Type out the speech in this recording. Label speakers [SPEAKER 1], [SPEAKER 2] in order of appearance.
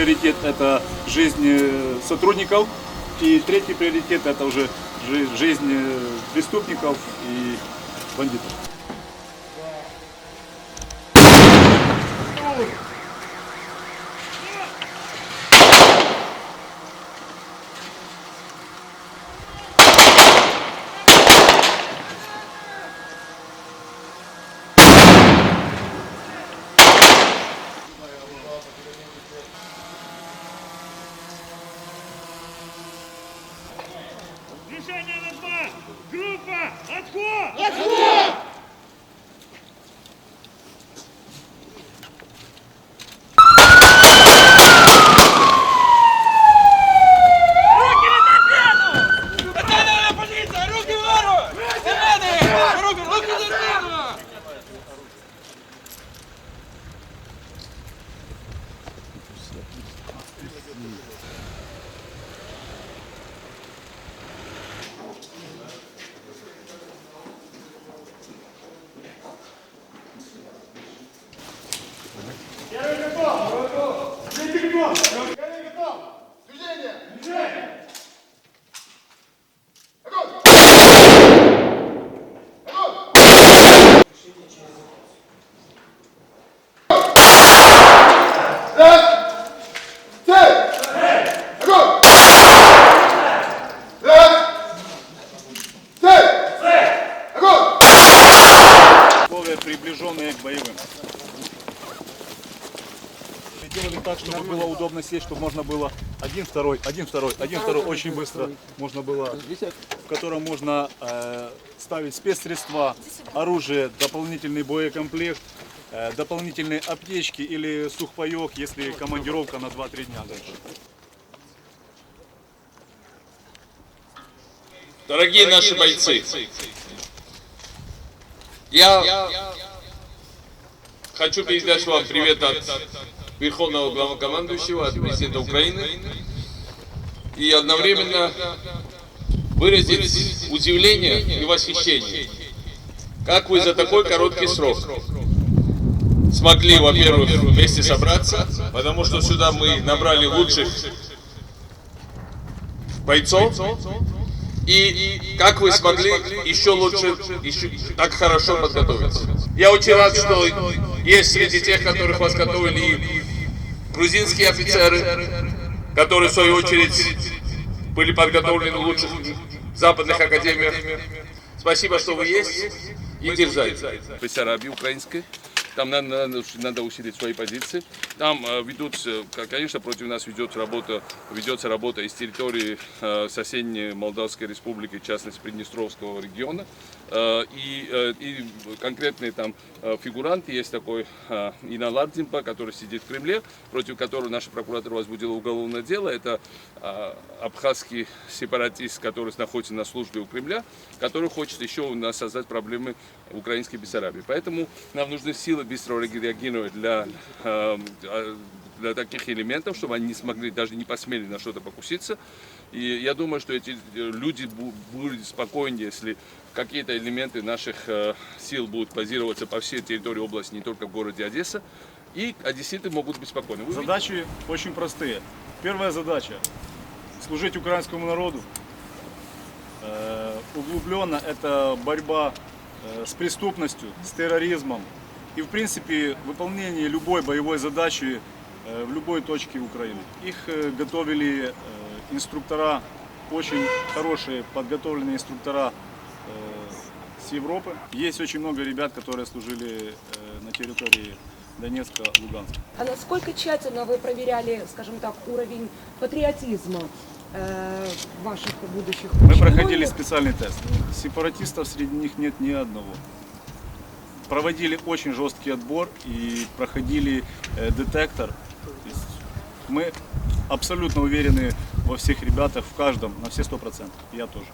[SPEAKER 1] приоритет это жизнь э, сотрудников. И третий приоритет это уже жи- жизнь э, преступников и бандитов.
[SPEAKER 2] Движение на два! Группа! Отход!
[SPEAKER 3] Національна
[SPEAKER 1] условия, приближенные к боевым. Делали так, чтобы было удобно сесть, чтобы можно было один, второй, один, второй, один, второй, очень быстро можно было, в котором можно э, ставить спецсредства, оружие, дополнительный боекомплект, э, дополнительные аптечки или сухпайок, если командировка на 2-3 дня дальше.
[SPEAKER 4] Дорогие наши бойцы, я хочу передать вам привет от Верховного Главнокомандующего, от президента Украины и одновременно выразить удивление и восхищение. Как вы за такой короткий срок смогли, во-первых, вместе собраться, потому что сюда мы набрали лучших бойцов, и как вы смогли еще лучше, еще так хорошо подготовиться. Я очень рад, что есть среди тех, которых вас готовили грузинские офицеры, которые в свою очередь были подготовлены в лучших западных академиях. Спасибо, что вы есть и держите. Бессарабии украинской. Там надо, надо, надо усилить свои позиции. Там э, ведутся, к- конечно, против нас ведет работа, ведется работа из территории э, соседней Молдавской республики, в частности Приднестровского региона. Э, и, э, и конкретные там э, фигуранты, есть такой э, Ина Ладзимпа, который сидит в Кремле, против которого наша прокуратура возбудила уголовное дело. Это э, абхазский сепаратист, который находится на службе у Кремля, который хочет еще у нас создать проблемы украинской Бессарабии. Поэтому нам нужны силы быстрого реагировать для, э, э, для таких элементов, чтобы они не смогли, даже не посмели на что-то покуситься. И я думаю, что эти люди бу- будут спокойнее, если какие-то элементы наших э, сил будут базироваться по всей территории области, не только в городе Одесса. И одесситы могут быть спокойны. Вы
[SPEAKER 1] Задачи очень простые. Первая задача – служить украинскому народу. Э, Углубленно это борьба с преступностью, с терроризмом и, в принципе, выполнение любой боевой задачи э, в любой точке Украины. Их э, готовили э, инструктора, очень хорошие подготовленные инструктора э, с Европы. Есть очень много ребят, которые служили э, на территории Донецка, Луганска.
[SPEAKER 5] А насколько тщательно вы проверяли, скажем так, уровень патриотизма э, ваших будущих
[SPEAKER 1] Мы проходили специальный тест. Сепаратистов среди них нет ни одного. Проводили очень жесткий отбор и проходили э, детектор. Мы абсолютно уверены во всех ребятах, в каждом, на все сто процентов. Я тоже.